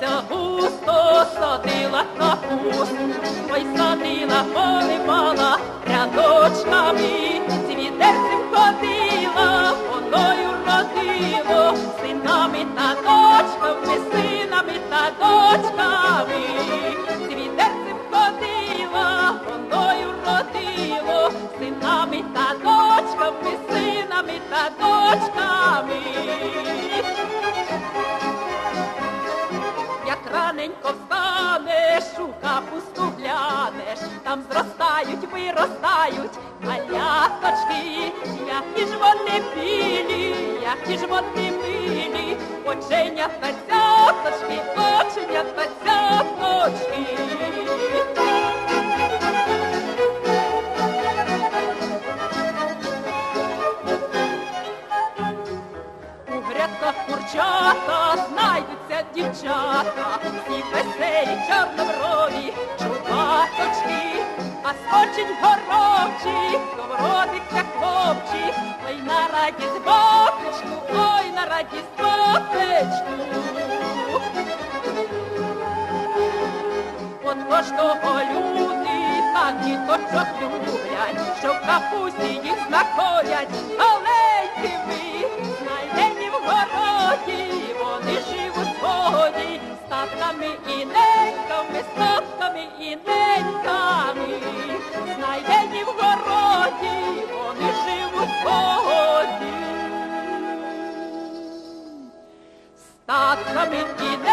Ця густо садила капуст, ой садила, поливала рядочками, цвідерцем ходила, водою родило, синами та дочками, синами та дочками, цвідерцем ходила, водою родило, синами та дочками, синами та дочками. Раненько встанеш, у капусту глянеш, там зростають, виростають маляточки, які ж вони білі, які ж вони милі, оченята цяточки, курчата знайдуться дівчата, всі веселі чорноброві чубаточки, а скочить горобчик, сковородиться хлопчик, ой на радість батечку, ой на радість батечку. От то ж того люди так діточок люблять, що в капусті їх знаходять маленькими, статками і неньками, статками і неньками, знайдені в городі, вони живуть з татками і неньками,